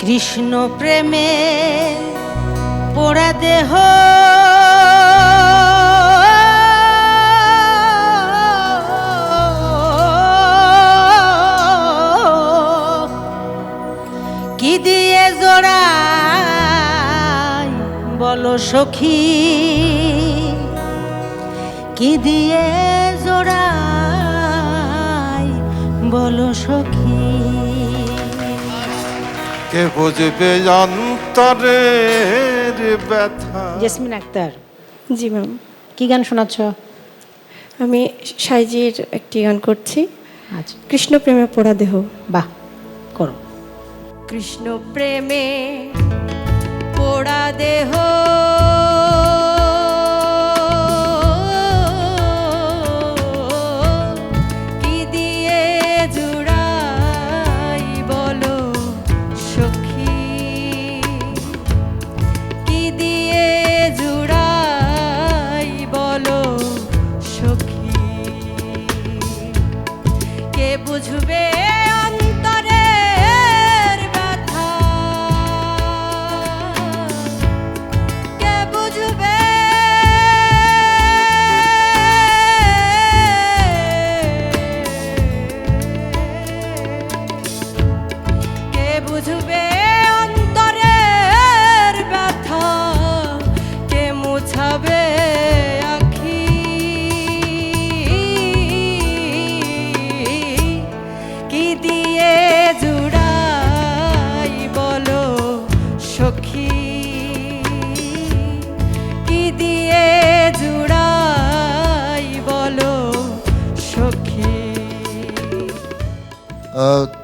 কৃষ্ণ প্রেমে পোড়া দেহ। কি দিয়ে জোড়াই বলো সখী? কি দিয়ে জোড়াই বলো সখী? কে বুঝবে অন্তরের ব্যথা? জেসমিন আক্তার। জি ম্যাম। কি গান শোনাচ্ছ? আমি সাইজির একটি গান করছি। আচ্ছা। কৃষ্ণ প্রেমে পোড়া দেহ। বাহ করো। কৃষ্ণ প্রেমে পোড়া দেহ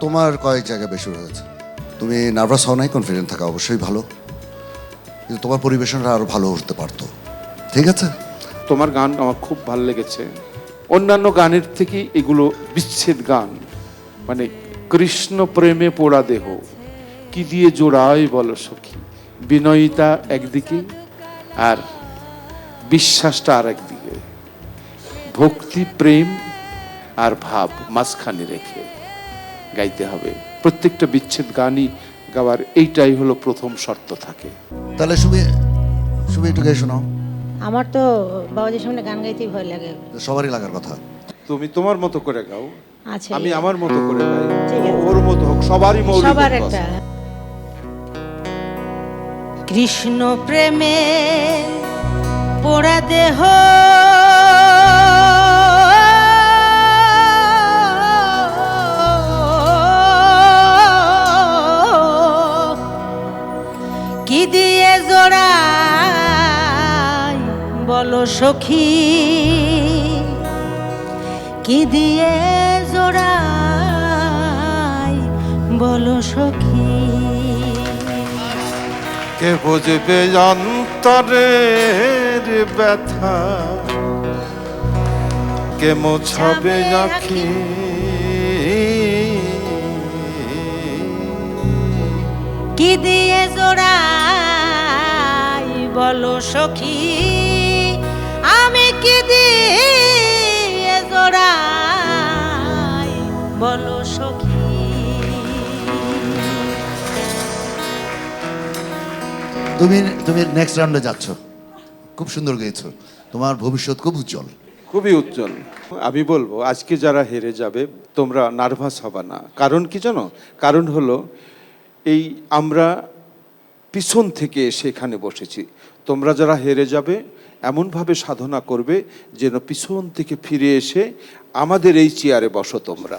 তোমার কয়েক জায়গায় বেশি হয়েছে তুমি নার্ভাস হও নাই কনফিডেন্ট থাকা অবশ্যই ভালো। কিন্তু তোমার পরিবেশনটা আরও ভালো হতে পারতো। ঠিক আছে? তোমার গান আমার খুব ভালো লেগেছে। অন্যান্য গানের থেকে এগুলো বিচ্ছেদ গান। মানে কৃষ্ণ প্রেমে পোড়া দেহ। কি দিয়ে জোড়ায় বলো সখী। বিনয়িতা একদিকে আর বিশ্বাসটা আর একদিকে ভক্তি, প্রেম আর ভাব মাঝখানে রেখে। গাইতে হবে। প্রত্যেকটা বিচ্ছেদ গানই গাওয়ার এইটাই হলো প্রথম শর্ত থাকে। তাহলে সুবি সুবি একটু গাই শোনাও। আমার তো বাবাজির সামনে গান গাইতেই ভয় লাগে। সবারই লাগার কথা। তুমি তোমার মতো করে গাও। আচ্ছা আমি আমার মতো করে গাই। ঠিক আছে। ওর মতো হোক সবারই মৌলিক সবার একটা। কৃষ্ণ প্রেমে পোড়া দেহ কি দিয়ে জোড়াই বলো সখী কি দিয়ে জোড়াই বলো সখী। কে বুঝবে অন্তরের ব্যথা? কে মোছাবে আখি সখী আমি কি দিয়ে জোড়াই? বলো সখী। তুমি তুমি নেক্সট রাউন্ডে যাচ্ছ। খুব সুন্দর গেয়েছো। তোমার ভবিষ্যৎ খুব উজ্জ্বল। খুবই উজ্জ্বল। আমি বলব আজকে যারা হেরে যাবে তোমরা নার্ভাস হবে না। কারণ কি জানো? কারণ হলো এই আমরা পিছন থেকে সেখানে বসেছি। তোমরা যারা হেরে যাবে, এমনভাবে সাধনা করবে যেন পিছন থেকে ফিরে এসে আমাদের এই চেয়ারে বসো তোমরা।